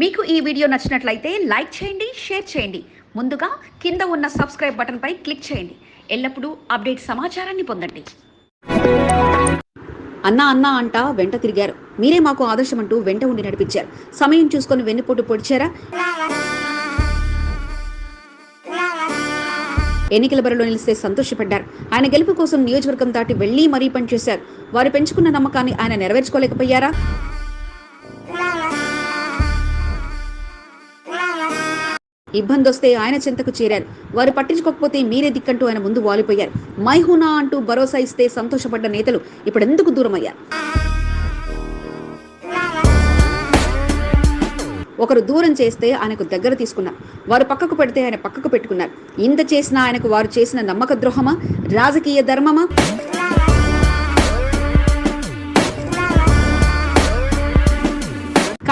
మీకు ఈ వీడియో నచ్చినట్లయితే లైక్ చేయండి షేర్ చేయండి. ముందుగా కింద ఉన్న సబ్స్క్రైబ్ బటన్పై క్లిక్ చేయండి. ఎల్లప్పుడూ అప్డేట్ సమాచారాన్ని పొందండి. అన్నా అన్నా అంటా వెంట తిరిగారు. మీరే మాకు ఆదర్శం అంటూ వెంట ఉండి నడిపించారు. సమయం చూసుకొని వెన్నుపోటు పొడిచారా? ఎన్నికల బరిలో నిలిస్తే సంతోషపడ్డారు. ఆయన గెలుపు కోసం నియోజకవర్గం దాటి వెళ్ళి మరీ పనిచేశారు వారు పెంచుకున్న నమ్మకాన్ని ఆయన నెరవేర్చుకోలేకపోయారా? ఇబ్బంది వస్తే ఆయన చెంతకు చేరారు. వారు పట్టించుకోకపోతే మీరే దిక్కంటూ ఆయన ముందు వాలిపోయారు. మైహునా అంటూ భరోసా ఇస్తే సంతోషపడ్డ నేతలు ఇప్పుడు ఎందుకు ఒకరు దూరం చేస్తే ఆయనకు దగ్గర తీసుకున్నారు. వారు పక్కకు పెడితే ఆయన పక్కకు పెట్టుకున్నారు. ఇంత చేసినా ఆయనకు వారు చేసిన నమ్మక ద్రోహమా? రాజకీయ ధర్మమా?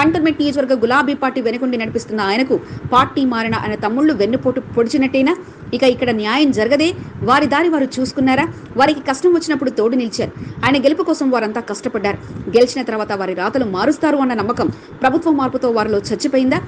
కంటోన్మెంట్ నియోజకవర్గ గులాబీ పార్టీ వెనుకుండి నడిపిస్తున్న ఆయనకు పార్టీ మారిన ఆయన తమ్ముళ్ళు వెన్నుపోటు పొడిచినట్టేనా? ఇక ఇక్కడ న్యాయం జరగదే? వారి దారి వారు చూసుకున్నారా? వారికి కష్టం వచ్చినప్పుడు తోడు నిలిచారు. ఆయన గెలుపు కోసం వారంతా కష్టపడ్డారు. గెలిచిన తర్వాత వారి రాతలు మారుస్తారు అన్న నమ్మకం ప్రభుత్వ మార్పుతో వారిలో చచ్చిపోయిందా?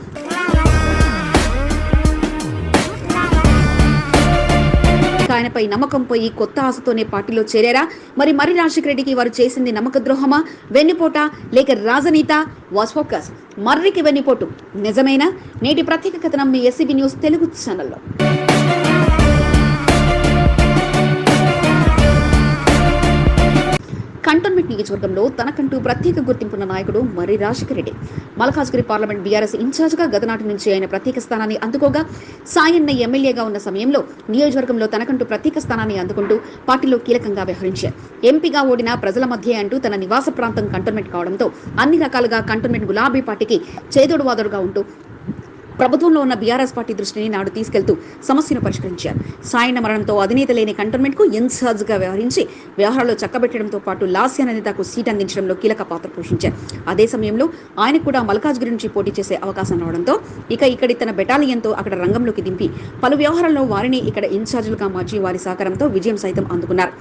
ఆయనపై నమ్మకం పోయి కొత్త ఆశతోనే పార్టీలో చేరారా? మరి మరి రాజశేఖర రెడ్డికి వారు చేసింది నమ్మక ద్రోహమా వెన్నుపోట లేక రాజనీత? Was focus. మర్రికి వెన్నుపోటు. నిజమేనా? నేటి ప్రత్యేక కథనం మీ ఎస్సీబీ న్యూస్ తెలుగు ఛానల్లో. కంటోన్మెంట్ నియోజకవర్గంలో తనకంటూ ప్రత్యేక గుర్తింపున్న నాయకుడు మర్రి రాజశేఖర రెడ్డి. మల్కాజ్గిరి పార్లమెంట్ బీఆర్ఎస్ ఇన్ఛార్జ్గా గతనాటి నుంచి ఆయన ప్రత్యేక స్థానాన్ని అందుకోగా సాయన్న ఎమ్మెల్యేగా ఉన్న సమయంలో నియోజకవర్గంలో తనకంటూ ప్రత్యేక స్థానాన్ని అందుకుంటూ పార్టీలో కీలకంగా వ్యవహరించారు. ఎంపీగా ఓడిన ప్రజల మధ్య అంటూ తన నివాస ప్రాంతం కంటోన్మెంట్ కావడంతో అన్ని రకాలుగా కంటోన్మెంట్ గులాబీ పార్టీకి చేదోడువాదోడుగా ఉంటూ ప్రభుత్వంలో ఉన్న బీఆర్ఎస్ పార్టీ దృష్టిని నాడు తీసుకెళ్తూ సమస్యను పరిష్కరించారు. సాయన మరణంతో అధినేత లేని కంటోన్మెంట్కు ఇన్ఛార్జ్గా వ్యవహరించి వ్యవహారాల్లో చక్కబెట్టడంతో పాటు లాస్య నేతకు సీట్ అందించడంలో కీలక పాత్ర పోషించారు. అదే సమయంలో ఆయన కూడా మల్కాజ్గిరి నుంచి పోటీ చేసే అవకాశం రావడంతో ఇక ఇక్కడి తన బెటాలియన్తో అక్కడ రంగంలోకి దింపి పలు వ్యవహారాల్లో వారిని ఇక్కడ ఇన్ఛార్జీలుగా మార్చి వారి సహకారంతో విజయం సైతం అందుకున్నారు.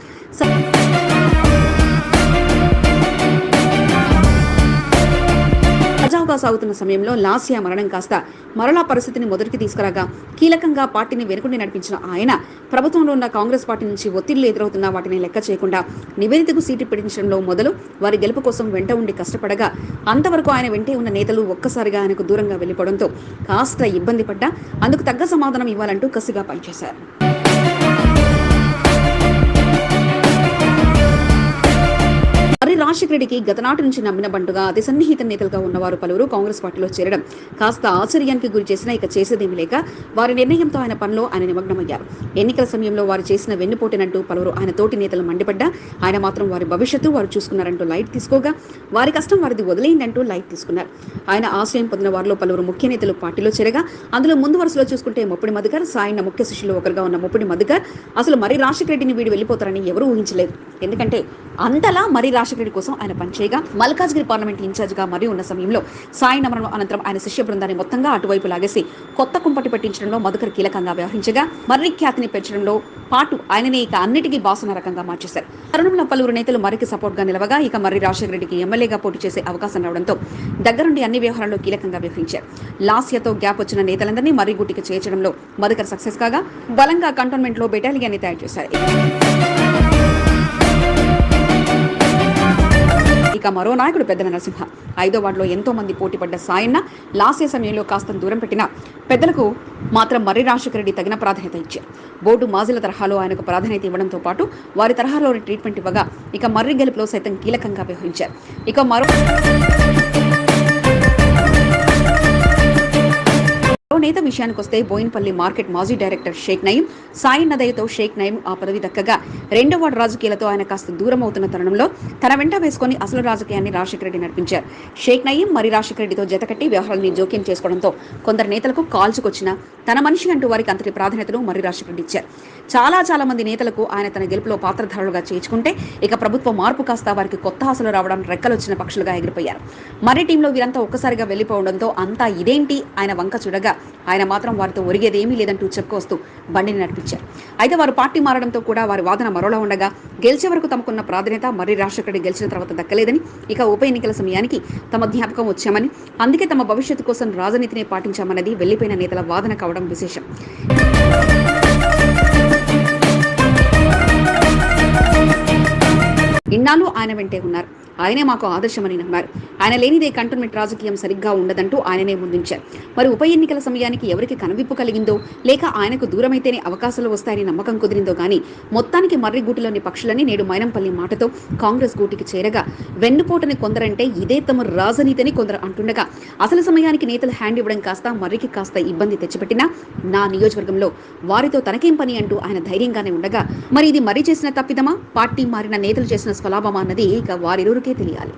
స- సాగుతున్న సమయంలో లాస్యా మరణం కాస్త మరలా పరిస్థితిని మొదటికి తీసుకురాగా కీలకంగా పార్టీని వెనుకుండి నడిపించిన ఆయన ప్రభుత్వంలో ఉన్న కాంగ్రెస్ పార్టీ నుంచి ఒత్తిళ్ళు ఎదురవుతున్న వాటిని లెక్క చేయకుండా నివేదితకు సీటు పెట్టించడంలో మొదలు వారి గెలుపు కోసం వెంట ఉండి కష్టపడగా అంతవరకు ఆయన వెంటే ఉన్న నేతలు ఒక్కసారిగా ఆయనకు దూరంగా వెళ్ళిపోవడంతో కాస్త ఇబ్బంది పడ్డా అందుకు తగ్గ సమాధానం ఇవ్వాలంటూ కసిగా పనిచేశారు. మరి రాజశేఖర రెడ్డికి గతనాటి నుంచి నమ్మిన బంటుగా అతి సన్నిహిత నేతలుగా ఉన్నవారు పలువురు కాంగ్రెస్ పార్టీలో చేరడం కాస్త ఆశ్చర్యానికి గురి చేసినా ఇక చేసేదేమీ లేక వారి నిర్ణయంతో ఆయన పనిలో ఆయన నిమగ్నమయ్యారు. ఎన్నికల సమయంలో వారు చేసిన వెన్నుపోటినంటూ పలువురు ఆయన తోటి నేతలు మండిపడ్డా ఆయన మాత్రం వారి భవిష్యత్తు వారు చూసుకున్నారంటూ లైట్ తీసుకోగా వారి కష్టం వారిది వదిలేయండంటూ లైట్ తీసుకున్నారు. ఆయన ఆశ్రయం పొందిన వారిలో పలువురు ముఖ్య నేతలు పార్టీలో చేరగా అందులో ముందు వరుసలో చూసుకుంటే ముప్పటి మధుకర్ సాయన ముఖ్య శిష్యులు ఒకరుగా ఉన్న ముప్పటి మధుకర్ అసలు మరి రాజశేఖర రెడ్డిని వీడు వెళ్ళిపోతారని ఎవరూ ఊహించలేదు. ఎందుకంటే అంతలా మరి రాజశేఖరరెడ్డి కోసం ఆయన పనిచేయగా మల్కాజ్గిరి పార్లమెంట్ ఇన్ఛార్జిగా మరి ఉన్న సమయంలో సాయి నమరణం అనంతరం ఆయన శిష్య బృందాన్ని మొత్తంగా అటువైపు లాగేసి కొత్త కుంపటి పెట్టించడంలో మధుకర్ కీలకంగా వ్యవహరించగా మర్రి ఖ్యాతిని పెంచడంలో పాటు ఆయనని ఇక అన్నిటికీ బాసున రకంగా మార్చేశారు. తరుణంలో పలువురు నేతలు మరికి సపోర్ట్గా నిలవగా ఇక మర్రి రాజశేఖర రెడ్డికి ఎమ్మెల్యేగా పోటీ చేసే అవకాశం రావడంతో దగ్గరుండి అన్ని వ్యవహారాల్లో కీలకంగా వ్యవహరించారు. లాస్యతో గ్యాప్ వచ్చిన నేతలందరినీ మర్రి గుట్టికి చేర్చడంలో మధుకర్ సక్సెస్ కాగా బలంగా కంటోన్మెంట్లో బెటాలియన్ని తయారు చేశారు. ఇక మరో నాయకుడు పెద్దల నరసింహ. ఐదో వార్డులో ఎంతో మంది పోటీపడ్డ సాయన్న లాసే సమయంలో కాస్త దూరం పెట్టిన పెద్దలకు మాత్రం మర్రి రాజశేఖర రెడ్డి తగిన ప్రాధాన్యత ఇచ్చారు. బోర్డు మాజీల తరహాలో ఆయనకు ప్రాధాన్యత ఇవ్వడంతో పాటు వారి తరహాలోని ట్రీట్మెంట్ ఇవ్వగా ఇక మర్రి గెలుపులో సైతం కీలకంగా వ్యవహరించారు. ఇక మరో నేత విషయానికి వస్తే బోయిన్పల్లి మార్కెట్ మాజీ డైరెక్టర్ షేక్ నయీం సాయి నదయ్యతో షేక్ నయీం ఆ పదవి దక్కగా. రెండో వార్డు రాజకీయాలతో ఆయన కాస్త దూరం అవుతున్న తరుణంలో తన వెంట వేసుకొని అసలు రాజకీయాన్ని రాజశేఖర రెడ్డి నడిపించారు. షేక్ నయీం మరి రాజశేఖర రెడ్డితో జతకట్టి వ్యవహారాన్ని జోక్యం చేసుకోవడంతో కొందరు నేతలకు కాల్చుకొచ్చిన తన మనిషి అంటూ వారికి అంతటి ప్రాధాన్యతను మర్రి రాజశేఖర ఇచ్చారు. చాలా చాలా మంది నేతలకు ఆయన తన గెలుపులో పాత్రధారులుగా చేర్చుకుంటే ఇక ప్రభుత్వ మార్పు కాస్త వారికి కొత్త ఆశలు రావడం రెక్కలు వచ్చిన పక్షులుగా ఎగిరిపోయారు. మర్రి టీంలో వీరంతా ఒక్కసారిగా వెళ్ళిపోవడంతో అంతా ఇదేంటి? ఆయన వంక చూడగా ఆయన మాత్రం వారితో ఒరిగేదేమీ లేదంటూ చెప్పుకొస్తూ బండిని నడిపించారు. అయితే వారు పార్టీ మారడంతో కూడా వారి వాదన మరోలా ఉండగా గెలిచే వరకు తమకున్న ప్రాధాన్యత మర్రి రాజశేఖర గెలిచిన తర్వాత దక్కలేదని ఇక ఉప ఎన్నికల సమయానికి తమ జ్ఞాపకం వచ్చామని అందుకే తమ భవిష్యత్తు కోసం రాజనీతిని పాటించామన్నది వెళ్ళిపోయిన నేతల వాదన కావడం విశేషం. ఇన్నాళ్ళు ఆయన వెంటే ఉన్నారు. ఆయనే మాకు ఆదర్శమని నమ్మారు. ఆయన లేనిదే కంటోన్మెంట్ రాజకీయం సరిగ్గా ఉండదంటూ ఆయననే ముందుంచారు. మరి ఉప ఎన్నికల సమయానికి ఎవరికి కనువిప్పు కలిగిందో లేక ఆయనకు దూరమైతేనే అవకాశాలు వస్తాయని నమ్మకం కుదిరిందో కానీ మొత్తానికి మర్రి గూటిలోని పక్షులని నేడు మైనంపల్లి మాటతో కాంగ్రెస్ గూటికి చేరగా వెన్నుపోటని కొందరంటే ఇదే తమ రాజనీతిని కొందరు అంటుండగా అసలు సమయానికి నేతలు హ్యాండ్ ఇవ్వడం కాస్త మర్రికి కాస్త ఇబ్బంది తెచ్చిపెట్టినా నా నియోజకవర్గంలో వారితో తనకేం పని అంటూ ఆయన ధైర్యంగానే ఉండగా మరి ఇది మరీ చేసిన తప్పిదమా? పార్టీ మారిన నేతలు చేసిన స్వలాభమా అన్నది ఇక వారిరువురికే తెలియాలి.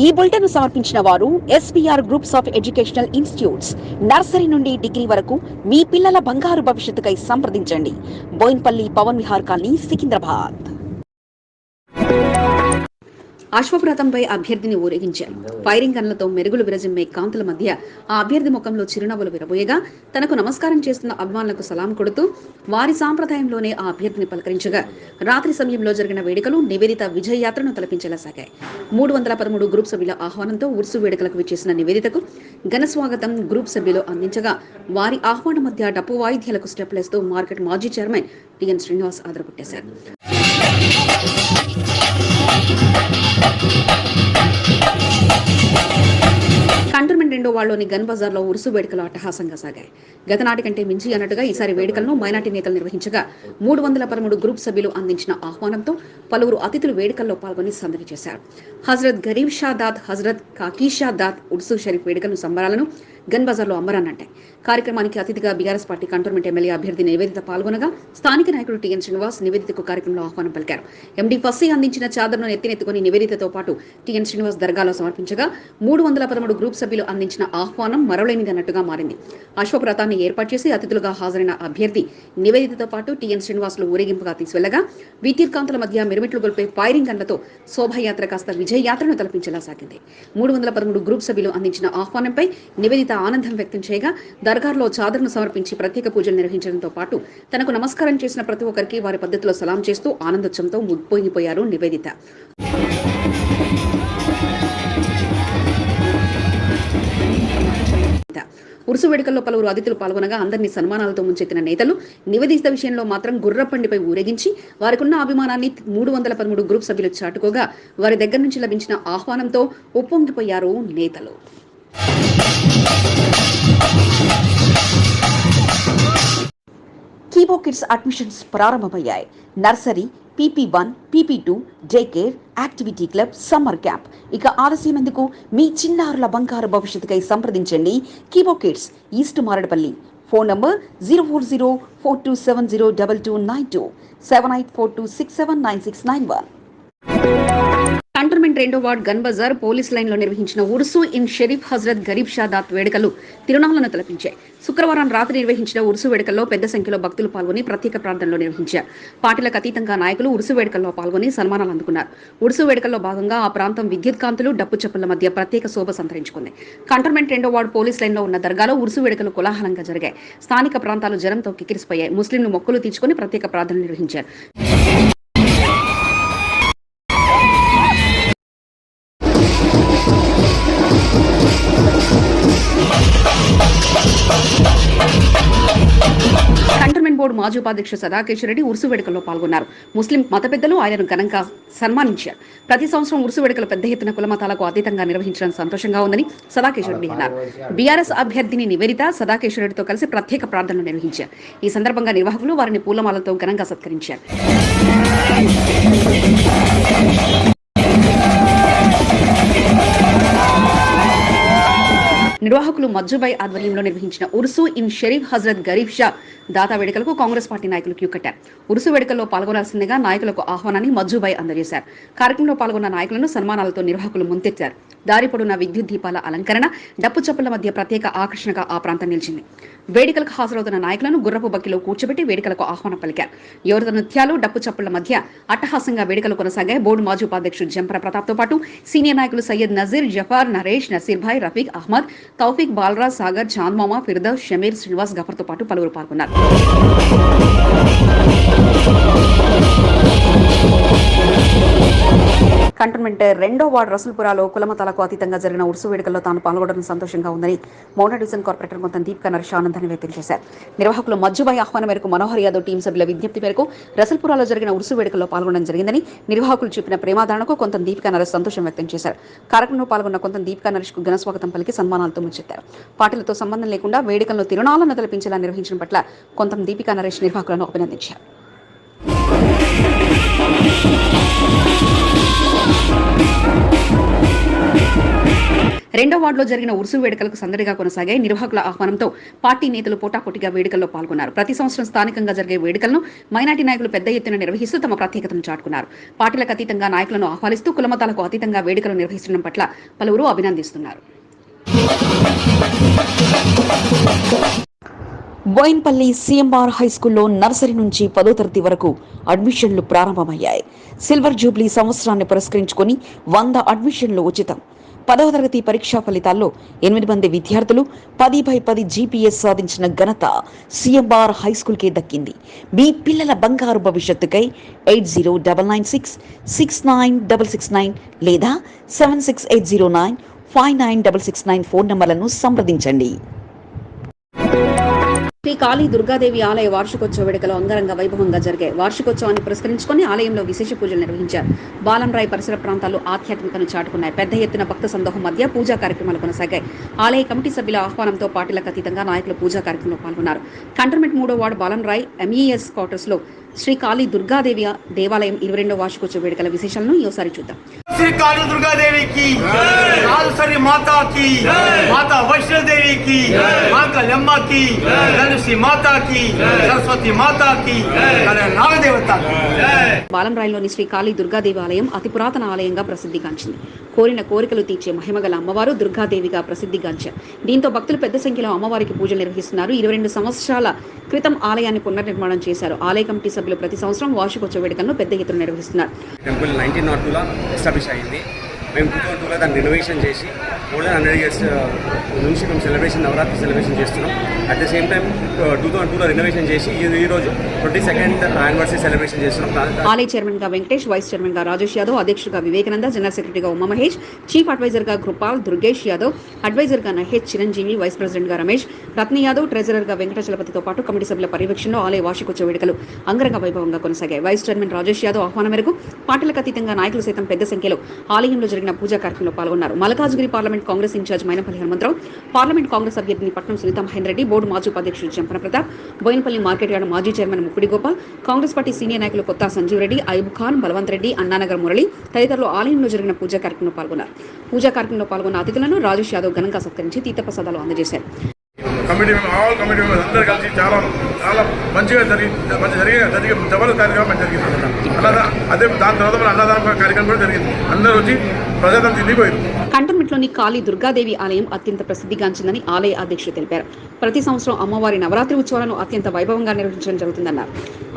ఈ బులెటిన్ సమర్పించిన వారు SPR groups of educational institutes. Nursery నుండి డిగ్రీ వరకు మీ పిల్లల బంగారు భవిష్యత్తుకై సంప్రదించండి. బోయిన్పల్లి పవన్ విహార్ కాలనీ సికింద్రాబాద్. అశ్వపురథంపై అభ్యర్థిని ఊరేగించారు. ఫైరింగ్ గన్లతో మెరుగులు విరజిమ్మే కాంతుల మధ్య ఆ అభ్యర్థి ముఖంలో చిరునవ్వులు విరబోయగా తనకు నమస్కారం చేస్తున్న అభిమానులకు సలాం కొడుతూ వారి సాంప్రదాయంలోనే ఆ అభ్యర్థిని పలకరించగా రాత్రి సమయంలో జరిగిన వేడుకలు నివేదిత విజయ యాత్రను తలపించేలా సాగాయి. మూడు వందల పదమూడు గ్రూప్ సభ్యుల ఆహ్వానంతో ఉర్సు వేడుకలకు విచ్చేసిన నివేదితకు ఘన స్వాగతం గ్రూప్ సభ్యులు అందించగా వారి ఆహ్వానం మధ్య డప్పు వాయిద్యాలకు స్టెప్లేస్తూ మార్కెట్ మాజీ చైర్మన్ టిఎన్ శ్రీనివాస్ ఆదరగొట్టేశారు కంటోన్మెంట్ రెండో వాళ్ళలోని గన్ బజార్లో ఉరుసు వేడుకలు అట్టహాసంగా సాగాయి. గతనాటి కంటే మించి అన్నట్టుగా ఈసారి వేడుకలను మైనార్టీ నేతలు నిర్వహించగా మూడు వందల పదమూడు గ్రూప్ సభ్యులు అందించిన ఆహ్వానంతో పలువురు అతిథులు వేడుకల్లో పాల్గొని సందడి చేశారు. హజరత్ గరీబ్ షా దాద్ హజరత్ కాకీషా దాద్ ఉర్సు షరీఫ్ వేడుకలను సంబరాలను గన్ బజార్లో అంబరాన్నంటాయి కార్యక్రమానికి అతిథిగా బీఆర్ఎస్ పార్టీ కంటోన్మెంట్ ఎమ్మెల్యే అభ్యర్థి నివేదిత పాల్గొనగా స్థానిక నాయకుడు టీఎన్ శ్రీనివాస్ నివేదితకు కార్యక్రమంలో ఆహ్వానం పలికారు. ఎండీ ఫస్సీ అందించిన చాదర్ను ఎత్తినెత్తుకుని నివేదితతో పాటు టీఎన్ శ్రీనివాస్ దర్గాలో సమర్పించగా మూడు వందల పదమూడు గ్రూప్ సభ్యులు అందించిన ఆహ్వానం మరవలేనిదన్నట్టుగా మారింది. అశ్వప్రథాన్ని ఏర్పాటు చేసి అతిథులుగా హాజరైన అభ్యర్థి నివేదితతో పాటు టీఎన్ శ్రీనివాసులు ఊరేగింపుగా తీసుకెళ్ళగా విద్యుత్కాంతుల మధ్య మిరుమిట్లు గొల్పే ఫైరింగ్ గన్లతో శోభయాత్ర కాస్త విజయ యాత్రను తలపించేలా సాగింది. మూడు వందల పదమూడు గ్రూప్ సభ్యులు అందించిన ఆహ్వానంపై నివేదిత ఆనందం వ్యక్తం చేయగా దర్గార్లో చాదర్ను సమర్పించి ప్రత్యేక పూజలు నిర్వహించడంతో పాటు తనకు నమస్కారం చేసిన ప్రతి ఒక్కరికి వారి పద్ధతిలో సలాం చేస్తూ ఆనందోత్సవంతో ముగిపోయిపోయారు నివేదిత. ఉరుసు వేడుకల్లో పలువురు అతిథులు పాల్గొనగా అందరినీ సన్మానాలతో ముంచెత్తిన నేతలు నివేదిత విషయంలో మాత్రం గుర్రపండిపై ఊరేగించి వారికున్న అభిమానాన్ని మూడు వందల పదమూడు గ్రూప్ సభ్యులు చాటుకోగా వారి దగ్గర నుంచి లభించిన ఆహ్వానంతో ఉప్పొంగిపోయారు నేతలు. కీబో కిడ్స్ అడ్మిషన్స్ ప్రారంభమయ్యాయి nursery PP one PP two day care activity club summer camp ఇక ఆలస్యం ఎందుకు మీ చిన్నారుల బంగారు భవిష్యత్తుకై సంప్రదించండి Kibo kids east Maredpally phone number zero four zero four two seven zero double two nine two seven eight four two six seven nine six nine one cantonment రెండో ward gun Bazar police లైన్లో నిర్వహించిన ఉర్సు ఇన్ షరీఫ్ హజరత్ గరీబ్ షాదాత్ వేడుకలు తిరునాళ్ళను తలపించాయి. శుక్రవారం రాత్రి నిర్వహించిన ఉరుసు వేడుకల్లో పెద్ద సంఖ్యలో భక్తులు పాల్గొని ప్రత్యేక ప్రార్థనలు నిర్వహించారు. పార్టీలకు అతీతంగా నాయకులు ఉరుసు వేడుకల్లో పాల్గొని సన్మానాలు అందుకున్నారు. ఉరుసు వేడుకల్లో భాగంగా ఆ ప్రాంతం విద్యుత్ కాంతులు డప్పు చెప్పుల మధ్య ప్రత్యేక శోభ సంతరించుకుంది. కంటోన్మెంట్ రెండో వార్డు పోలీస్ లైన్లో ఉన్న దర్గాలో ఉరుసు వేడుకలు కోలాహలంగా జరిగాయి. స్థానిక ప్రాంతాలు జనంతో కిక్కిరిసిపోయాయి. ముస్లింలు మొక్కులు తీర్చుకుని ప్రత్యేక ప్రార్థనలు నిర్వహించారు. బోర్డు మాజీ ఉపాధ్యక్షుడు సదాకేశ్వర రెడ్డి ఉరుసు వేడుకల్లో పాల్గొన్నారు. ముస్లిం మత పెద్దలు ఆయనను ఘనంగా సన్మానించారు. ప్రతి సంవత్సరం ఉరుసు వేడుకలు పెద్ద ఎత్తున కులమతాలకు అతీతంగా నిర్వహించడం సంతోషంగా ఉందని సదాకేశ్వర రెడ్డి అన్నారు. బీఆర్ఎస్ అభ్యర్థిని నివేదిత సదాకేశ్వర రెడ్డితో కలిసి ప్రత్యేక ప్రార్థనలు నిర్వహించారు. ఈ సందర్భంగా నిర్వాహకులు వారిని పూలమాలతో ఘనంగా సత్కరించారు. నిర్వాహకులు మజ్జుబాయ్ ఆధ్వర్యంలో నిర్వహించిన ఉర్సు ఇన్ షరీఫ్ హజరత్ గరీఫ్ షా దాతా వేడుకలకు కాంగ్రెస్ పార్టీ నాయకులు క్యూ కట్టారు. ఉరుసు వేడుకల్లో పాల్గొనాల్సిందిగా నాయకులకు ఆహ్వానాన్ని మజ్జుబాయ్ అందజేశారు. కార్యక్రమంలో పాల్గొన్న నాయకులను సన్మానాలతో నిర్వాహకులు ముంతెత్తారు దారి పొడవునా విద్యుత్ దీపాల అలంకరణ డప్పు చప్పుల మధ్య ప్రత్యేక ఆకర్షణగా ఆ ప్రాంతం నిలిచింది. వేడుకలకు హాజరవుతున్న నాయకులను గుర్రపు బక్కిలో కూర్చోబెట్టి వేడుకలకు ఆహ్వానం పలికారు. యువత నృత్యాలు డప్పు చప్పుల మధ్య అట్టహాసంగా వేడుకలు కొనసాగాయి. బోర్డు మాజీ ఉపాధ్యక్షుడు జంపర ప్రతాప్తో పాటు సీనియర్ నాయకులు సయ్యద్ నజీర్ జఫార్ నరేష్ నసీర్ భాయ్ రఫీక్ అహ్మద్ తౌఫిక్ బాలరాజ్ సాగర్ చాంద్మామ ఫిర్దౌస్ షమీర్ శ్రీనివాస్ గఫర్తో పాటు పలువురు పాల్గొన్నారు. కంటోన్మెంట్ రెండో వార్డు రసూల్పురాలో కులమతాలకు అతీతంగా జరిగిన ఉరుసు వేడుకల్లో తాను పాల్గొనడం సంతోషంగా ఉందని మౌన డివిజన్ కార్పొరేటర్ కొంత దీపిక నరేష్ ఆనందాన్ని వ్యక్తం చేశారు. నిర్వాహకులు మజ్జుబాయ్ ఆహ్వానం మేరకు మనోహర్ యాదవ్ టీం సభ్యుల విజ్ఞప్తి మేరకు రసల్పురాలో జరిగిన ఉరుసు వేడుకల్లో పాల్గొనడం జరిగిందని నిర్వాహకులు చూపిన ప్రేమాదరణకు కొంత దీపిక నరేష్ సంతోషం వ్యక్తం చేశారు. కార్యక్రమంలో పాల్గొన్న కొంత దీపిక నరేష్కు ఘన స్వాగతం పలికి సన్మానాలతో ముచ్చెత్తారు. పార్టీలతో సంబంధం లేకుండా వేడుకలను తిరుణాలను తలపించేలా నిర్వహించడం పట్ల కొంత దీపిక నరేష్ నిర్వాహకులను అభినందించారు. రెండో వార్డులో జరిగిన ఉరుసు వేడుకలకు సందడిగా కొనసాగే నిర్వాహకుల ఆహ్వానంతో పార్టీ నేతలు పోటాపోటీగా వేడుకల్లో పాల్గొన్నారు. ప్రతి సంవత్సరం స్థానికంగా జరిగే వేడుకలను మైనార్టీ నాయకులు పెద్ద ఎత్తున నిర్వహిస్తూ తమ ప్రత్యేకతను చాటుకున్నారు. పార్టీలకు అతీతంగా నాయకులను ఆహ్వానిస్తూ కులమతాలకు అతీతంగా వేడుకలు నిర్వహిస్తున్న పట్ల పలువురు అభినందిస్తున్నారు. బోయిన్పల్లి సిఎంఆర్ హై స్కూల్లో నర్సరీ నుంచి పదో తరగతి వరకు అడ్మిషన్లు ప్రారంభమయ్యాయి. సిల్వర్ జూబ్లీ సంవత్సరాన్ని పురస్కరించుకొని వంద అడ్మిషన్లు ఉచితం. పదవ తరగతి పరీక్షా ఫలితాల్లో ఎనిమిది మంది విద్యార్థులు పది బై పది జీపీఎస్ సాధించిన ఘనత సిఎంఆర్ హై స్కూల్కే దక్కింది. మీ పిల్లల బంగారు భవిష్యత్తుకై eight zero double nine six six nine double six nine లేదా seven six eight zero nine five nine double six nine phone నంబర్లను సంప్రదించండి. శ్రీ కాళీ దుర్గాదేవి ఆలయ వార్షికోత్సవ వేడుకలు అంగరంగ వైభవంగా జరిగాయి వార్షికోత్సవాన్ని పురస్కరించుకొని ఆలయంలో విశేష పూజలు నిర్వహించారు. బాలంరాయ్ పరిసర ప్రాంతాలు ఆధ్యాత్మికను చాటుకున్నాయి. పెద్ద ఎత్తున భక్త సందోహం మధ్య పూజా కార్యక్రమాలు కొనసాగాయి. ఆలయ కమిటీ సభ్యుల ఆహ్వానంతో పార్టీలకు అతీతంగా నాయకులు పూజా కార్యక్రమంలో పాల్గొన్నారు. కంటర్మెంట్ మూడో వార్డు బాలంరాయ్ ఎంఈఎస్ క్వార్టర్స్లో శ్రీ కాళీ దుర్గాదేవి దేవాలయం ఇరవై రెండవ వార్షికోత్సవ వేడుకల విశేషాలను ఈసారి చూద్దాం. శ్రీ కాళీ దుర్గాదేవికి కాలుసరి మాతాకి మాత వైష్ణదేవికి మాక లెమ్మకి ధనుషి మాతాకి సరస్వతి మాతాకి బాలంరాయిలోని శ్రీ కాళీ దుర్గాదేవి ఆలయం అతి పురాతన ఆలయంగా ప్రసిద్ధిగాంచింది. కోరిన కోరికలు తీర్చే మహిమగల అమ్మవారు దుర్గాదేవిగా ప్రసిద్ధిగాంచారు. దీంతో భక్తులు పెద్ద సంఖ్యలో అమ్మవారికి పూజలు నిర్వహిస్తున్నారు. ఇరవై రెండు సంవత్సరాల క్రితం ఆలయాన్ని పునర్నిర్మాణం చేశారు. ఆలయ కమిటీ సభ్యులు ప్రతి సంవత్సరం వార్షికోత్సవ వేడుకలను పెద్ద ఎత్తున నిర్వహిస్తున్నారు. టెంపుల్ నైన్టీన్ నాట్ టూలో ఎస్టాబ్లిష్ అయింది. మేము టూ టూలో దాన్ని రెనోవేషన్ చేసి మోర్ దెన్ హండ్రెడ్ ఇయర్స్ నుంచి మేము సెలబ్రేషన్ నవరాత్రి సెలబ్రేషన్ చేస్తున్నాం. At the same time two thousand టూలో రెనోవేషన్ చేసి ఈ రోజు ట్వంటీ సెకండ్ యానివర్సరీ సెలబ్రేషన్ చేస్తున్నాం ఆలయ చైర్మన్గా వెంకటేష్ వైస్ చైర్మన్గా రాజేష్ యాదవ్ అధ్యక్షుడిగా వివేకానంద జనరల్ సెక్రటరీగా ఉమా మహేష్ చీఫ్ అడ్వైజర్గా కృపాల్ దుర్గేష్ యాదవ్ అడ్వైజర్గా నహేష్ చిరంజీవి వైస్ ప్రెసిడెంట్గా రమేష్ రత్న యాదవ్ ట్రెజరర్గా వెంకటాచలపతితో పాటు కమిటీ సభ్యుల పర్యవేక్షణలో ఆలయ వార్షికోత్సవ వేడుకలు అంగరంగ వైభవంగా కొనసాగాయి. వైస్ చైర్మన్ రాజేష్ యాదవ్ ఆహ్వానం మేరకు పార్టీలకు అతీతంగా నాయకులు సైతం పెద్ద సంఖ్యలో ఆలయంలో జరిగిన పూజా కార్యక్రమంలో పాల్గొన్నారు. Malkajgiri parliament Congress incharge Mynampally Hanumantharao parliament Congress అభ్యర్థిని పట్నం సునీత మహేందర్ రెడ్డి బోర్డు మాజీ ఉపాధ్యక్షుడు జంపన ప్రతాప్ బోయినపల్లి మార్కెట్ యార్డ్ మాజీ chairman Mukkudi Gopal Congress party senior నాయకులు కొత్త సంజీవ్ రెడ్డి అయూబ్ ఖాన్ బలవంత్ రెడ్డి అన్నానగర్ మురళి తదితరులు ఆలయంలో జరిగిన పూజా కార్యక్రమంలో పాల్గొన్నారు. పూజా కార్యక్రమంలో పాల్గొన్న అతిథులను రాజేష్ యాదవ్ ఘనంగా సత్కరించి తీర్థప్రసాదాలు అందజేశారు. Committee member all committee members అందరూ కలిసి చాలా చాలా మంచిగా జరిగి మంచి జరిగే జరిగే జబర్దస్త్ కార్యక్రమం జరిగింది. అన్నదా అదే దాని తర్వాత మన అన్నదాన కార్యక్రమం కూడా జరిగింది. అందరూ వచ్చి ప్రజాతం కంటోన్మెంట్లోని కాళీ దుర్గాదేవి ఆలయం అత్యంత ప్రసిద్ధిగాంచిందని ఆలయ అధ్యక్షుడు తెలిపారు. ప్రతి సంవత్సరం అమ్మవారి నవరాత్రి ఉత్సవాలను అత్యంత వైభవంగా నిర్వహించడం జరుగుతుందన్నారు.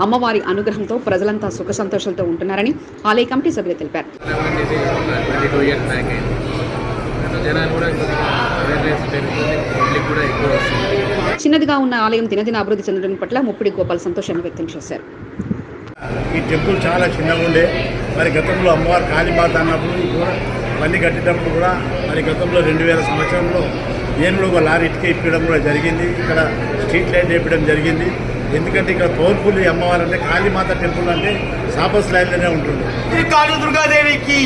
అమ్మవారి అనుగ్రహంతో ప్రజలంతా సుఖ సంతోషాలతో ఉంటున్నారని ఆలయ కమిటీ సభ్యులు తెలిపారు. చిన్నదిగా ఉన్న ఆలయం దినదిన అభివృద్ధి చెందడం పట్ల ముప్పిడి గోపాల్ సంతోషాన్ని వ్యక్తం చేశారు. ఈ టెంపుల్ చాలా చిన్నగా ఉండే. మరి గతంలో అమ్మవారు కాళీమాత అన్నప్పుడు కూడా పని కట్టేటప్పుడు కూడా మరి గతంలో రెండు వేల సంవత్సరంలో నేను ఒక లారీ ఇటుక ఇప్పించడం కూడా జరిగింది. ఇక్కడ స్ట్రీట్ లైట్ వేపడం జరిగింది. ఎందుకంటే ఇక్కడ పవర్ఫుల్ అమ్మవారు అంటే కాళీమాత టెంపుల్ అంటే సాపస్ లైన్లోనే ఉంటుంది. శ్రీ కాళీ దుర్గాదేవికి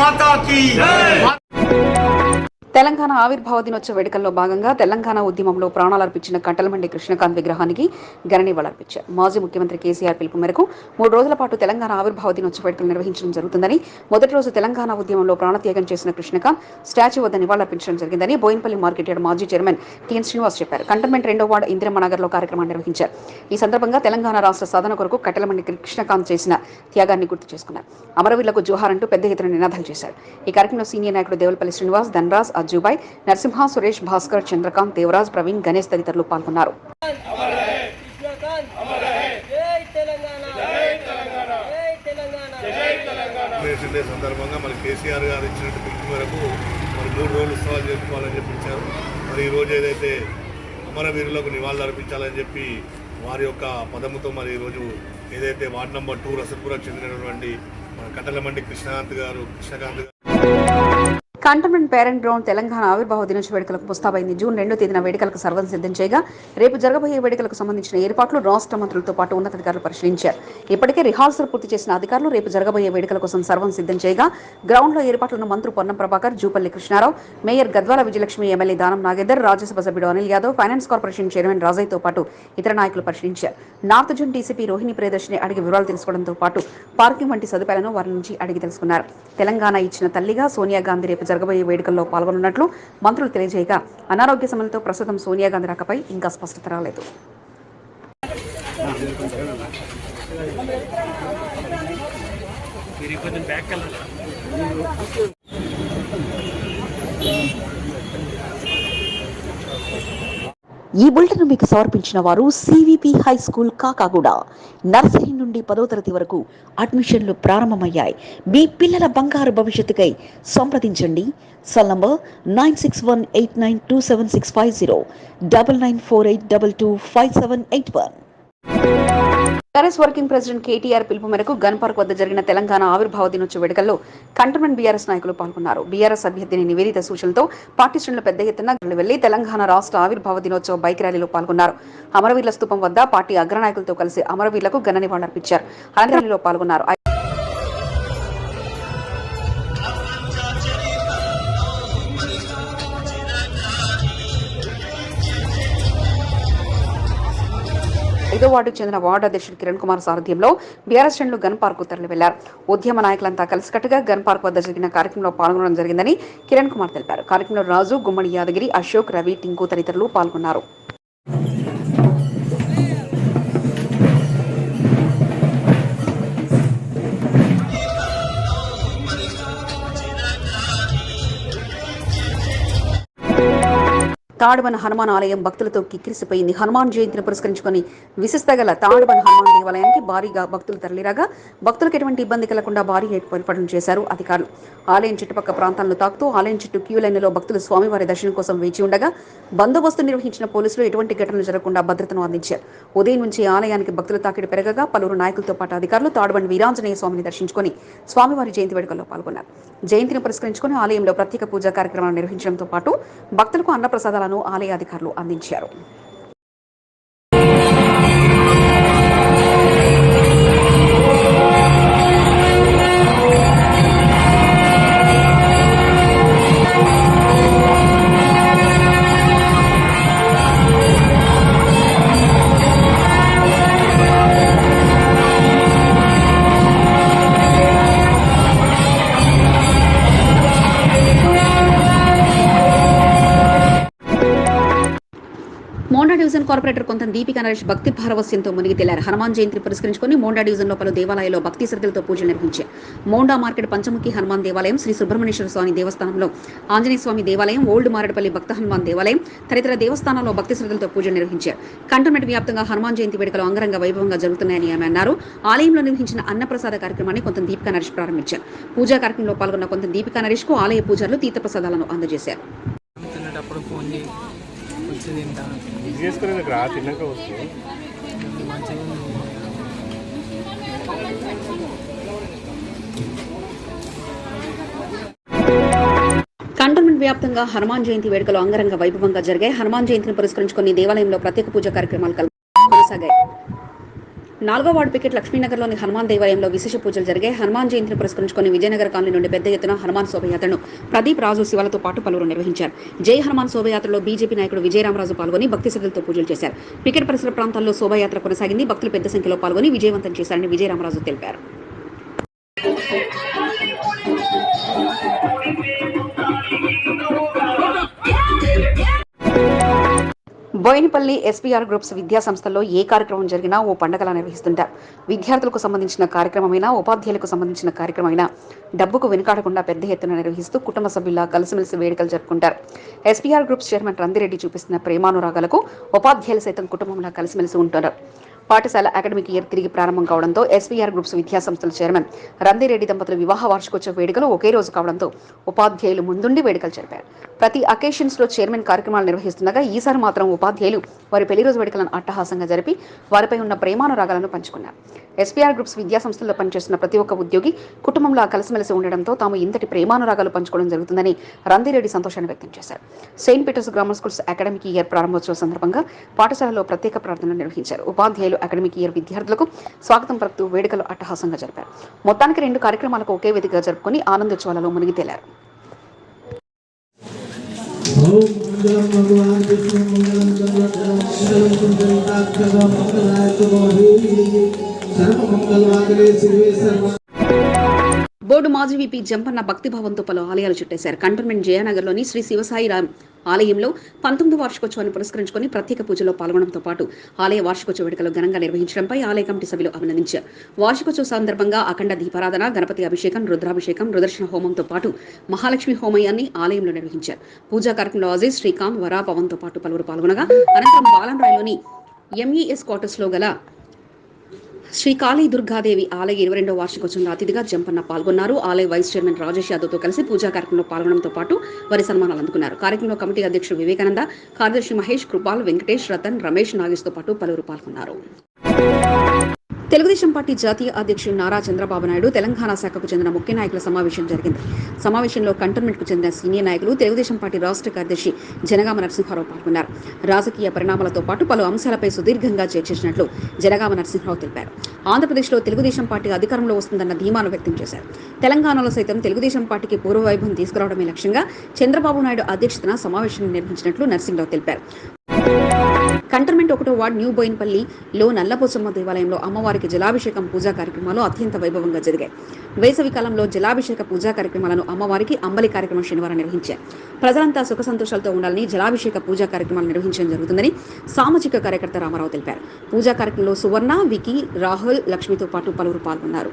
మాతాకి. తెలంగాణ ఆవిర్భావ దినోత్సవ వేడుకల్లో భాగంగా తెలంగాణ ఉద్యమంలో ప్రాణాలర్పించిన కట్టలమండి కృష్ణకాంత్ విగ్రహానికి ఘననివాళులర్పించారు మాజీ ముఖ్యమంత్రి కేసీఆర్ పిలుపు మేరకు మూడు రోజుల పాటు తెలంగాణ ఆవిర్భావ దినోత్సవ వేడుకలు నిర్వహించడం జరుగుతుందని మొదటి రోజు తెలంగాణ ఉద్యమంలో ప్రాణత్యాగం చేసిన కృష్ణకాంత్ స్టాచ్యూ వద్ద నివాళులర్పించడం జరిగిందని బోయినపల్లి మార్కెట్ యార్డ్ మాజీ చైర్మన్ టిఎన్ శ్రీనివాస్ చెప్పారు. కంటోన్మెంట్ రెండో వార్డు ఇందిరమ్మ నగర్లో కార్యక్రమాన్ని నిర్వహించారు. ఈ సందర్భంగా తెలంగాణ రాష్ట్ర సాధన కొరకు కట్టలమండి కృష్ణకాంత్ చేసిన త్యాగాన్ని గుర్తు చేసుకున్నారు. అమరవీరులకు జోహార్ అంటూ పెద్ద ఎత్తున నినాదాలు చేశారు ఈ కార్యక్రమంలో సీనియర్ నాయకుడు దేవులపల్లి శ్రీనివాస్ ధనరాజ్ రాజుబాయ్ నరసింహ సురేష్ భాస్కర్ చంద్రకాంత్ దేవరాజ్ ప్రవీణ్ గణేష్ తదితరులు పాల్గొన్నారు. డే సందర్భంగా మరి కేసీఆర్ గారు ఇచ్చినట్టు పిలిచి మేరకు మరి మూడు రోజులు ఉత్సవాలు చేసుకోవాలని చెప్పించారు. మరి ఈరోజు ఏదైతే అమరవీరులకు నివాళులు అర్పించాలని చెప్పి వారి యొక్క పదముతో మరి ఈరోజు ఏదైతే వార్డ్ నెంబర్ టూ రసత్పురకు చెందినటువంటి మన కట్టలమండి కృష్ణకాంత్ గారు కృష్ణకాంత్ గారు కంటోన్మెంట్ పేరెంట్ గ్రౌండ్ తెలంగాణ ఆవిర్భావ దినోత్సవ వేడుకలకు ముస్తాబైంది జూన్ రెండో తేదీన వేడుకలకు సర్వం సిద్ధం చేయగా రేపు జరగబోయే వేడుకలకు సంబంధించిన ఏర్పాట్లు రాష్ట్ర మంత్రులతో పాటు ఉన్నతాధికారులు పరిశీలించారు. ఇప్పటికే రిహార్సల్ పూర్తి చేసిన అధికారులు రేపు జరగబోయే వేడుకల కోసం సర్వం సిద్ధం చేయగా గ్రౌండ్లో ఏర్పాట్లను మంత్రి పొన్నం ప్రభాకర్ జూపల్లి కృష్ణారావు మేయర్ గద్వాల విజయలక్ష్మి ఎమ్మెల్యే దానం నాగేందర్ రాజ్యసభ సభ్యుడు Anil Yadav finance corporation chairman రాజయ్తో పాటు ఇతర నాయకులు పరిశీలించారు. North zone DCP Rohini Priyadarshini అడిగి వివరాలు తెలుసుకోవడంతో పాటు పార్కింగ్ వంటి సదుపాయాలను వారి నుంచి అడిగి తెలుసుకున్నారు. తెలంగాణ ఇచ్చిన తల్లిగా సోనియా గాంధీ రేపు జరగబోయే వేడుకల్లో పాల్గొనున్నట్లు మంత్రులు తెలియజేయగా అనారోగ్య సమయంతో ప్రస్తుతం సోనియా గాంధీ రాకపై ఇంకా స్పష్టత రాలేదు. ఈ బులెటిన్ మీకు సమర్పించిన వారు CVP high school Kakaguda. Nursery నుండి పదో తరగతి వరకు అడ్మిషన్లు ప్రారంభమయ్యాయి. మీ పిల్లల బంగారు భవిష్యత్తుకై సంప్రదించండి. Cell number nine six one eight nine two seven six five zero double nine four eight double two five seven eight one. TRS working president KTR పిలుపు మేరకు గన్ పార్క్ వద్ద జరిగిన తెలంగాణ ఆవిర్భావ దినోత్సవ వేడుకల్లో కంటోన్మెంట్ బీఆర్ఎస్ నాయకులు పాల్గొన్నారు. బీఆర్ఎస్ అభ్యర్థిని నివేదిత సూచనలతో పార్టీ శ్రేణులు పెద్ద ఎత్తున వెళ్ళి తెలంగాణ రాష్ట్ర ఆవిర్భావ దినోత్సవ బైక్ ర్యాలీలో పాల్గొన్నారు. అమరవీరుల స్తూపం వద్ద పార్టీ అగ్రనాయకులతో కలిసి అమరవీరులకు ఘన నివాళులర్పించారు. అనంతరం ర్యాలీలో పాల్గొన్నారు. ఐదో వార్డుకు చెందిన వార్డు అధ్యక్షుడు కిరణ్ కుమార్ సారథ్యంలో బీఆర్ఎస్ శ్రేణులు గన్ పార్క్ తరలి వెళ్ళారు. ఉద్యమ నాయకులంతా కలిసికట్టుగా గన్ పార్క్ వద్ద జరిగిన కార్యక్రమంలో పాల్గొనడం జరిగిందని కిరణ్ కుమార్ తెలిపారు. కార్యక్రమంలో రాజు గుమ్మడి యాదగిరి అశోక్ రవి టింకు తదితరులు పాల్గొన్నారు. తాడుబన హనుమాన్ ఆలయం భక్తులతో కిక్కిరిసిపోయింది. హనుమాన్ జయంతిని పురస్కరించుకొని విశిష్టగల తాడుబన హనుమాన్ దేవాలయానికి భారీగా భక్తులు తరలిరాగా భక్తులకు ఎటువంటి ఇబ్బంది కలగకుండా భారీ ఏర్పాట్లు చేశారు అధికారులు. ఆలయం చుట్టుపక్కల ప్రాంతాలను తాకుతూ ఆలయం చుట్టూ క్యూ లైన్లో భక్తులు స్వామివారి దర్శనం కోసం వేచి ఉండగా బందోబస్తు నిర్వహించిన పోలీసులు ఎటువంటి ఘటనలు జరగకుండా భద్రతను అందించారు. ఉదయం నుంచి ఆలయానికి భక్తుల తాకిడి పెరగగా పలువురు నాయకులతో పాటు అధికారులు తాడుబండి వీరాంజనేయ స్వామిని దర్శించుకొని స్వామివారి జయంతి వేడుకల్లో పాల్గొన్నారు. జయంతిని పురస్కరించుకుని ఆలయంలో ప్రత్యేక పూజా కార్యక్రమాలు నిర్వహించడంతో పాటు భక్తులకు అన్నప్రసాదాలను ఆలయ అధికారులు అందించారు. దీపిక నరేష్ భక్తి భారవస్యంతో మునిగి తేలారు. హనుమాన్ జయంతిని పురస్కరించుకుని మోండా డివిజన్లో పలు దేవాలయాల్లో భక్తి శ్రద్ధలతో పూజలు నిర్వహించారు. మోండా మార్కెట్ పంచముఖి హనుమాన్ దేవాలయం శ్రీ సుబ్రహ్మణ్యేశ్వర స్వామి దేవస్థానంలో ఆంజనేయ స్వామి దేవాలయం ఓల్డ్ మారేడుపల్లి భక్త హనుమాన్ దేవాలయం తదితర దేవస్థానాల్లో భక్తి శ్రద్ధలతో పూజలు నిర్వహించారు. కంటోన్మెంట్ వ్యాప్తంగా హనుమాన్ జయంతి వేడుకలు అంగరంగ వైభవంగా జరుగుతున్నాయని ఆమె అన్నారు. ఆలయంలో నిర్వహించిన అన్నప్రసాద కార్యక్రమాన్ని కొంత దీపిక నరేష్ ప్రారంభించారు. పూజా కార్యక్రమంలో పాల్గొన్న కొంత దీపిక నరేష్కు ఆలయ పూజారులు తీర్థప్రసాదాలను అందజేశారు. తినేటప్పుడు ఫోన్ చేసి వచ్చి తింటాను చేసుకునే ఇక్కడ తిన్నాక వస్తుంది. కంటోన్మెంట్ వ్యాప్తంగా హనుమాన్ జయంతి వేడుకలు అంగరంగ వైభవంగా జరిగాయి. హనుమాన్ జయంతిని పురస్కరించుకుని దేవాలయంలో ప్రత్యేక పూజా కార్యక్రమాలు కొనసాగాయి. నాలుగో వార్డు పికెట్ లక్ష్మీనగర్లోని హనుమాన్ దేవాలయంలో విశేష పూజలు జరిగాయి. హనుమాన్ జయంతిని పురస్కరించుకొని విజయనగర కాలనీ నుండి పెద్ద ఎత్తున హనుమాన్ శోభయాత్రను ప్రదీప్ రాజు శివాలతో పాటు పలువురు నిర్వహించారు. జై హనుమాన్ శోభయాత్రలో బీజేపీ నాయకుడు విజయరామరాజు పాల్గొని భక్తి శ్రద్ధలతో పూజలు చేశారు. పికెట్ పరిసర ప్రాంతాల్లో శోభయాత్ర కొనసాగింది. భక్తులు పెద్ద సంఖ్యలో పాల్గొని విజయవంతం చేశారని విజయరామరాజు తెలిపారు. బోయినపల్లి ఎస్పీఆర్ గ్రూప్స్ విద్యా సంస్థల్లో ఏ కార్యక్రమం జరిగినా ఓ పండగలా నిర్వహిస్తుంటారు. విద్యార్థులకు సంబంధించిన కార్యక్రమమైనా ఉపాధ్యాయులకు సంబంధించిన కార్యక్రమమైనా డబ్బుకు వెనుకాడకుండా పెద్ద ఎత్తున నిర్వహిస్తూ కుటుంబ సభ్యుల్లా కలిసిమెలిసి వేడుకలు జరుపుకుంటారు. ఎస్పీఆర్ గ్రూప్స్ చైర్మన్ రందిరెడ్డి చూపిస్తున్న ప్రేమానురాగాలకు ఉపాధ్యాయులు సైతం కుటుంబంలా కలిసిమెలిసి ఉంటారు పాఠశాల అకాడమిక్ ఇయర్ తిరిగి ప్రారంభం కావడంతో ఎస్వీఆర్ గ్రూప్స్ విద్యా సంస్థల చైర్మన్ రందిరెడ్డి దంపతుల వివాహ వార్షికోత్సవ వేడుకలు ఒకే రోజు కావడంతో ఉపాధ్యాయులు ముందుండి వేడుకలు జరిపారు. ప్రతి అకేషన్స్లో చైర్మన్ కార్యక్రమాలు నిర్వహిస్తుండగా ఈసారి మాత్రం ఉపాధ్యాయులు వారి పెళ్ళి రోజు వేడుకలను అట్టహాసంగా జరిపి వారిపై ఉన్న ప్రేమానురాగాలను పంచుకున్నారు. ఎస్పీఆర్ గ్రూప్స్ విద్యా సంస్థల్లో పనిచేస్తున్న ప్రతి ఒక్క ఉద్యోగి కుటుంబంలో కలిసిమెలిసి ఉండడంతో తాము ఇంతటి ప్రేమానురాగాలు పంచుకోవడం జరుగుతుందని రందిరెడ్డి సంతోషాన్ని వ్యక్తం చేశారు. Saint Peters grammar schools academic year ప్రారంభోత్సవ సందర్భంగా పాఠశాలలో ప్రత్యేక ప్రార్థనలు నిర్వహించారు. ఉపాధ్యాయులు అకాడమిక్ ఇయర్ విద్యార్థులకు స్వాగతం పలుకుతూ వేడుకలు అట్టహాసంగా జరిపారు. మొత్తానికి రెండు కార్యక్రమాలకు ఒకే వేదికగా జరుపుకుని ఆనందోత్సవాలలో మునిగి తేలారు సర్వ బోర్డు మాజీ విపి జంపన్న భక్తిభావంతో పలు ఆలయాలు చుట్టేశారు. కంటోన్మెంట్ జయానగర్లోని శ్రీ శివసాయి రామ్ ఆలయంలో పంతొమ్మిది వార్షికోత్సవాన్ని పురస్కరించుకొని ప్రత్యేక పూజలో పాల్గొనడంతో పాటు ఆలయ వార్షికోత్సవ వేడుకలు ఘనంగా నిర్వహించడంపై ఆలయ కమిటీ సభ్యులు అభినందించారు. వార్షికోత్సవ సందర్భంగా అఖండ దీపారాధన గణపతి అభిషేకం రుద్రాభిషేకం రుదర్శన హోమంతో పాటు మహాలక్ష్మి హోమయాన్ని ఆలయంలో నిర్వహించారు. పూజా కార్యక్రమంలో అజయ్ శ్రీకాంత్ వరా పవన్తో పాటు పలువురు పాల్గొనగా అనంతరం బాలంరాయ్లోని ఎంఈఎస్ క్వార్టర్స్లో గల శ్రీ కాళీ దుర్గాదేవి ఆలయ ఇరవై రెండో వార్షికోత్సవంలో అతిథిగా జంపన్న పాల్గొన్నారు. ఆలయ వైస్ చైర్మన్ రాజేష్ యాదవ్తో కలిసి పూజా కార్యక్రమంలో పాల్గొనడంతో పాటు వారి సన్మానాలు అందుకున్నారు. కార్యక్రమంలో కమిటీ అధ్యక్షుడు వివేకానంద కార్యదర్శి మహేష్ కృపాల్ వెంకటేష్ రతన్ రమేష్ నాగేష్తో పాటు పలువురు పాల్గొన్నారు. తెలుగుదేశం పార్టీ జాతీయ అధ్యక్షుడు నారా చంద్రబాబు నాయుడు తెలంగాణ శాఖకు చెందిన ముఖ్య నాయకుల సమావేశం జరిగింది. సమావేశంలో కంటోన్మెంట్కు చెందిన సీనియర్ నాయకులు తెలుగుదేశం పార్టీ రాష్ట్ర కార్యదర్శి జనగామ నరసింహారావు పాల్గొన్నారు. రాజకీయ పరిణామాలతో పాటు పలు అంశాలపై సుదీర్ఘంగా చర్చించినట్లు జనగామ నరసింహారావు తెలిపారు. ఆంధ్రప్రదేశ్లో తెలుగుదేశం పార్టీ అధికారంలో వస్తుందన్న ధీమాను వ్యక్తం చేశారు. తెలంగాణలో సైతం తెలుగుదేశం పార్టీకి పూర్వవైభవం తీసుకురావడమే లక్ష్యంగా చంద్రబాబు నాయుడు అధ్యక్షతన సమావేశం నిర్వహించినట్లు నరసింహరావు తెలిపారు. కంటర్మెంట్ ఒకటో వార్డ్ న్యూ బోయిన్పల్లిలో నల్లపోసమ్మ దేవాలయంలో అమ్మవారికి జలాభిషేకం పూజా కార్యక్రమాలు అత్యంత వైభవంగా జరిగాయి. వేసవి కాలంలో జలాభిషేక పూజా కార్యక్రమాలను అమ్మవారికి అంబలి కార్యక్రమం శనివారం నిర్వహించారు. ప్రజలంతా సుఖ సంతోషాలతో ఉండాలని జలాభిషేక పూజా కార్యక్రమాలు నిర్వహించడం జరుగుతుందని సామాజిక కార్యకర్త రామారావు తెలిపారు. పూజా కార్యక్రమంలో సువర్ణ వికీ రాహుల్ లక్ష్మితో పాటు పలువురు పాల్గొన్నారు.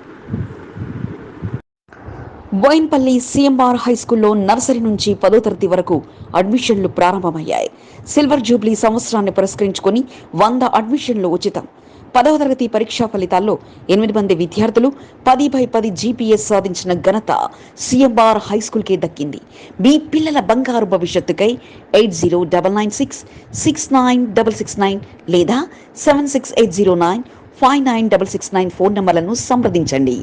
బోయిన్పల్లి సిఎంఆర్ హై స్కూల్లో నర్సరీ నుంచి పదో తరగతి వరకు అడ్మిషన్లు ప్రారంభమయ్యాయి. సిల్వర్ జూబ్లీ సంవత్సరాన్ని పురస్కరించుకొని వంద అడ్మిషన్లు ఉచితం. పదవ తరగతి పరీక్షా ఫలితాల్లో ఎనిమిది మంది విద్యార్థులు పది బై పది జీపీఎస్ సాధించిన ఘనత సిఎంఆర్ హై స్కూల్కే దక్కింది. మీ పిల్లల బంగారు భవిష్యత్తుకై eight zero double nine six six nine double six nine లేదా seven six eight zero nine five nine double six nine phone నంబర్లను సంప్రదించండి.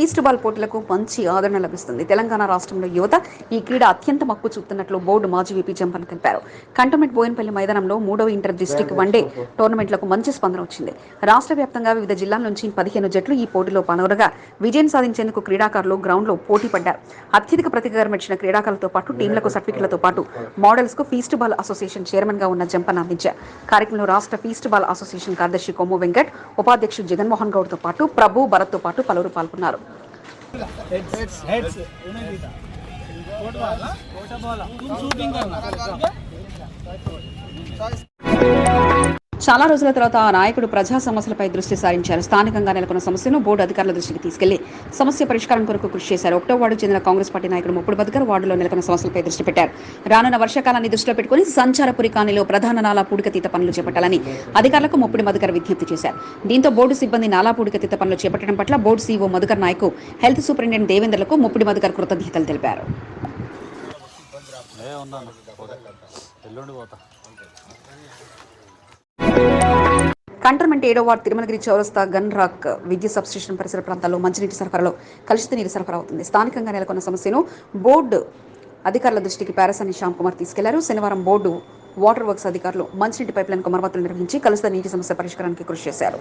ఫీస్ట్ బాల్ పోటీలకు మంచి ఆదరణ లభిస్తుంది. తెలంగాణ రాష్ట్రంలో యువత ఈ క్రీడ అత్యంత మక్కువ చూపుతున్నట్లు బోర్డు మాజీ వీపీ జంపన్ తెలిపారు. కంటోన్మెంట్ బోయినపల్లి మైదానంలో మూడవ ఇంటర్ డిస్టిక్ వన్డే టోర్నమెంట్లకు మంచి స్పందన వచ్చింది. రాష్ట్ర వ్యాప్తంగా వివిధ జిల్లాల నుంచి పదిహేను జట్లు ఈ పోటీలో పాల్గొనగా విజయం సాధించేందుకు క్రీడాకారులు గ్రౌండ్లో పోటీ పడ్డారు. అత్యధిక ప్రతికారం ఇచ్చిన క్రీడాకారులతో పాటు టీంలకు సర్టిఫికెట్లతో పాటు మోడల్స్కు ఫీస్ట్ బాల్ అసోసియేషన్ చైర్మన్గా ఉన్న జంపన్ అందించారు. కార్యక్రమంలో రాష్ట్ర ఫీస్ట్ బాల్ అసోసియేషన్ కార్యదర్శి కొమ్ము వెంకట్ ఉపాధ్యక్షుడు జగన్మోహన్ గౌడ్తో పాటు ప్రభు భరత్తో పాటు పలువురు పాల్గొన్నారు. हेड्स शूटिंग करना చాలా రోజుల తర్వాత ఆ నాయకుడు ప్రజా సమస్యలపై దృష్టి సారించారు. స్థానికంగా నెలకొన్న సమస్యను బోర్డు అధికారుల దృష్టికి తీసుకెళ్ళి సమస్య పరిష్కారం కొరకు కృషి చేశారు. ఒకటో వార్డు చెందిన కాంగ్రెస్ పార్టీ నాయకుడు ముప్పుడు బతుకర్ వార్డులో నెలకొన్న సమస్యలపై దృష్టి పెట్టారు. రానున్న వర్షాకాలాన్ని దృష్టిలో పెట్టుకుని సంచారపురి కాలనీలో ప్రధాన నాలా పూడికతీత పనులు చేపట్టాలని అధికారులకు ముప్పుడు మధుకర్ విజ్ఞప్తి చేశారు. దీంతో బోర్డు సిబ్బంది నాలా పూడికతీత పనులు చేపట్టడం పట్ల బోర్డు సీఓ మధుకర్ నాయకు హెల్త్ సూపరింటెండెంట్ దేవేంద్రలకు ముప్పుడు మధుకర్ కృతజ్ఞతలు తెలిపారు. కంటోన్మెంట్ ఏడో వార్డు తిరుమలగిరి చౌరస్తా గన్ రాక్ విద్యుత్ సబ్స్టేషన్ పరిసర ప్రాంతాల్లో మంచినీటి సరఫరాలో కలుషిత నీరు సరఫరా అవుతుంది. స్థానికంగా నెలకొన్న సమస్యను బోర్డు అధికారుల దృష్టికి పారసాని శ్యామ్ కుమార్ తీసుకెళ్ళారు. శనివారం బోర్డు వాటర్ వర్క్స్ అధికారులు మంచినీటి పైప్లైన్కు మరమ్మతులు నిర్వహించి కలుషిత నీటి సమస్య పరిష్కారానికి కృషి చేశారు.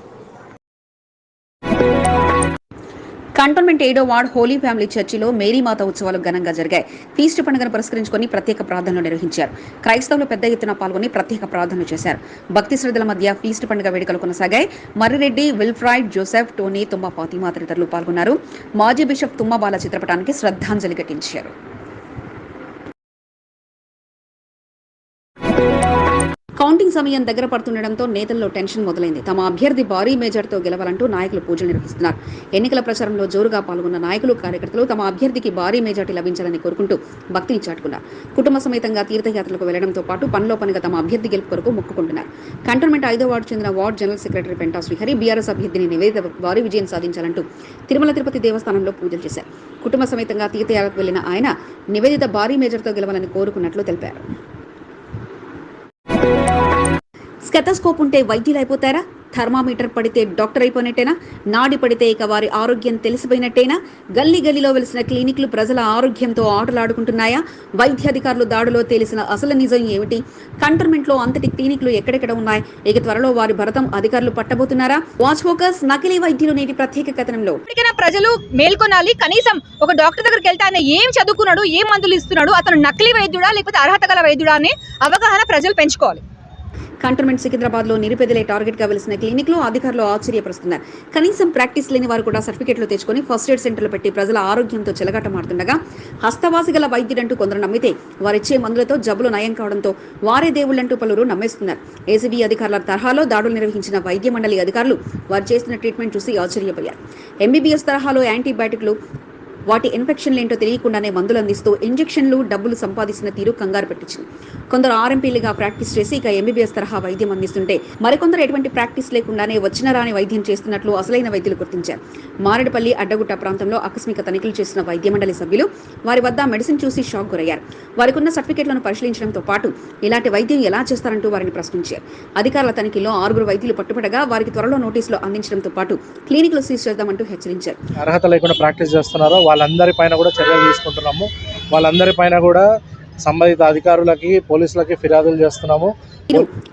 కంటోన్మెంట్ ఏడో వార్డ్ హోలీ ఫ్యామిలీ చర్చిలో మేరీమాత ఉత్సవాలు ఘనంగా జరిగాయి. ఫీస్ట్ పండుగను పురస్కరించుకొని ప్రత్యేక ప్రార్థనలు నిర్వహించారు. క్రైస్తవులు పెద్ద ఎత్తున పాల్గొని ప్రత్యేక ప్రార్థనలు చేశారు. భక్తి శ్రద్ధల మధ్య ఫీస్ట్ పండుగ వేడుకలు కొనసాగాయి. మర్రిరెడ్డి విల్ఫ్రాయిడ్ జోసెఫ్ టోనీ తుమ్మ ఫాతిమా తదితరులు పాల్గొన్నారు. మాజీ బిషప్ తుమ్మ బాల చిత్రపటానికి శ్రద్ధాంజలి ఘటించారు. కౌంటింగ్ సమయం దగ్గర పడుతుండటంతో నేతల్లో టెన్షన్ మొదలైంది. తమ అభ్యర్థి భారీ మేజర్తో గెలవాలంటూ నాయకులు పూజలు నిర్వహిస్తున్నారు. ఎన్నికల ప్రచారంలో జోరుగా పాల్గొన్న నాయకులు కార్యకర్తలు తమ అభ్యర్థికి భారీ మెజార్టీ లభించాలని కోరుకుంటూ భక్తిని చాటుకున్నారు. కుటుంబ సమేతంగా తీర్థయాత్రలకు వెళ్ళడంతో పాటు పనిలో పనిగా తమ అభ్యర్థి గెలుపు కొరకు మొక్కుకుంటున్నారు. కంటోన్మెంట్ ఐదో వార్డు చెందిన ward general secretary Penta Srihari BRS అభ్యర్థిని నివేదిత భారీ విజయం సాధించాలంటూ తిరుమల తిరుపతి దేవస్థానంలో పూజలు చేశారు. కుటుంబ సమేతంగా తీర్థయాత్రకు వెళ్ళిన ఆయన నివేదిత భారీ మేజర్తో గెలవాలని కోరుకున్నట్లు తెలిపారు. స్కెతస్కోప్ ఉంటే వైద్యులు అయిపోతారా థర్మామీటర్ పడితే డాక్టర్ అయిపోయినట్టేనా నాడి పడితే ఇక వారి ఆరోగ్యం తెలిసిపోయినట్టేనా? గల్లీ గల్లీలో వెలిసిన క్లినిక్లు ప్రజల ఆరోగ్యంతో ఆటలాడుకుంటున్నాయా? వైద్యాధికారులు దాడిలో తెలిసిన అసలు నిజం ఏమిటి? కంటర్మెంట్లో అంతటి క్లినిక్లు ఎక్కడెక్కడ ఉన్నాయి? ఇక త్వరలో వారి భరతం అధికారులు పట్టబోతున్నారా? వాచ్ ఫోకస్ నకిలీ వైద్యులు నేటి ప్రత్యేక కథనంలో. ఇప్పటికైనా ప్రజలు మేల్కొనాలి. కనీసం ఒక డాక్టర్ దగ్గరికి వెళ్తే ఆయన ఏం చదువుకున్నాడు ఏం మందులు ఇస్తున్నాడు అతను నకిలీ వైద్యుడా లేకపోతే అర్హత గల వైద్యుడా అనే అవగాహన ప్రజలు పెంచుకోవాలి. కంటోన్మెంట్ సికింద్రాబాద్లో నిరుపేదలే టార్గెట్గా వెలిసిన క్లినిక్లో అధికారులు ఆశ్చర్యపరుస్తున్నారు. కనీసం ప్రాక్టీస్ లేని వారు కూడా సర్టిఫికెట్లు తెచ్చుకొని ఫస్ట్ ఎయిడ్ సెంటర్లు పెట్టి ప్రజల ఆరోగ్యంతో చెలగాటమాడుతుండగా హస్తవాసి గల వైద్యుడంటూ కొందరు నమ్మితే వారిచ్చే మందులతో జబ్బులు నయం కావడంతో వారే దేవుళ్ళంటూ పలువురు నమ్మేస్తున్నారు. ఏసీబీ అధికారుల తరహాలో దాడులు నిర్వహించిన వైద్య మండలి అధికారులు వారు చేస్తున్న ట్రీట్మెంట్ చూసి ఆశ్చర్యపోయారు. ఎంబీబీఎస్ తరహాలో యాంటీబయాటిక్లు వాటి ఇన్ఫెక్షన్లు ఏంటో తెలియకుండానే మందులు అందిస్తూ ఇంజెక్షన్లు డబ్బులు సంపాదిస్తున్న తీరు కంగారు పెట్టించింది. కొందరు ఆర్ఎంపీలుగా ప్రాక్టీస్ చేసి ఇక ఎంబీబీఎస్ తరహా వైద్యం అందిస్తుంటే మరికొందరు ఎటువంటి ప్రాక్టీస్ లేకుండానే వచ్చిన రాని వైద్యం చేస్తున్నట్లు అసలైన వైద్యులు గుర్తించారు. మారేడుపల్లి అడ్డగుట్ట ప్రాంతంలో ఆకస్మిక తనిఖీలు చేసిన వైద్య మండలి సభ్యులు వారి వద్ద మెడిసిన్ చూసి షాక్ గురయ్యారు. వారికి ఉన్న పరిశీలించడంతో పాటు ఇలాంటి వైద్యం ఎలా చేస్తారంటూ వారిని ప్రశ్నించారు. అధికారుల తనిఖీలో ఆరుగురు వైద్యులు పట్టుబడగా వారికి త్వరలో నోటీసులు అందించడంతో పాటు క్లినిక్లు సీజ్ చేద్దామంటూ హెచ్చరించారు. అర్హత లేకుండా ప్రాక్టీస్ చేస్తున్నారో పైన కూడా చర్యలు తీసుకుంటున్నాము. వాళ్ళందరి పైన కూడా సంబంధిత అధికారులకి పోలీసులకి ఫిర్యాదులు చేస్తున్నాము.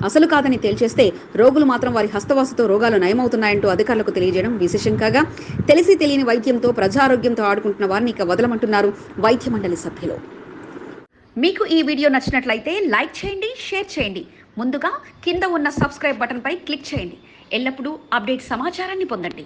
అసలు కాదని తేల్చేస్తే రోగులు మాత్రం వారి హస్తవాసతో రోగాలు నయమవుతున్నాయంటూ అధికారులకు తెలియజేయడం విశేషం కాగా తెలిసి తెలియని వైద్యంతో ప్రజారోగ్యంతో ఆడుకుంటున్న వారిని ఇక వదలమంటున్నారు వైద్య మండలి సభ్యులు. మీకు ఈ వీడియో నచ్చినట్లయితే లైక్ చేయండి షేర్ చేయండి. ముందుగా కింద ఉన్న సబ్స్క్రైబ్ బటన్పై క్లిక్ చేయండి. ఎల్లప్పుడూ అప్డేట్ సమాచారాన్ని పొందండి.